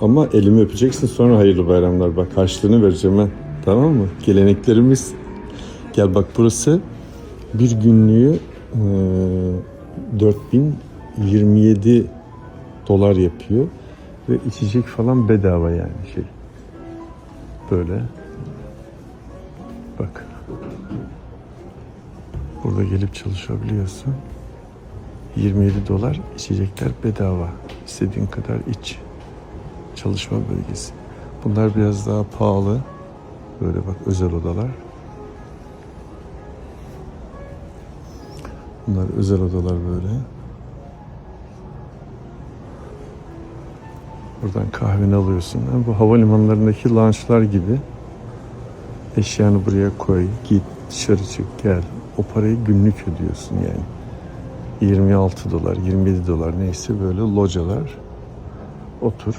Ama elimi öpeceksin sonra hayırlı bayramlar. Bak harçlığını vereceğim ha. Tamam mı? Geleneklerimiz. Gel bak burası bir günlüğü e, 4027 dolar yapıyor. Ve içecek falan bedava yani şey. Böyle. Bak. Burada gelip çalışabiliyorsun. 27 dolar içecekler bedava. İstediğin kadar iç. Çalışma bölgesi. Bunlar biraz daha pahalı. Böyle bak özel odalar. Bunlar özel odalar böyle. Buradan kahveni alıyorsun. Ha, Bu havalimanlarındaki lounge'lar gibi. Eşyanı buraya koy, git, dışarı çık, gel. O parayı günlük ödüyorsun yani. 26 dolar, 27 dolar neyse böyle localar. Otur,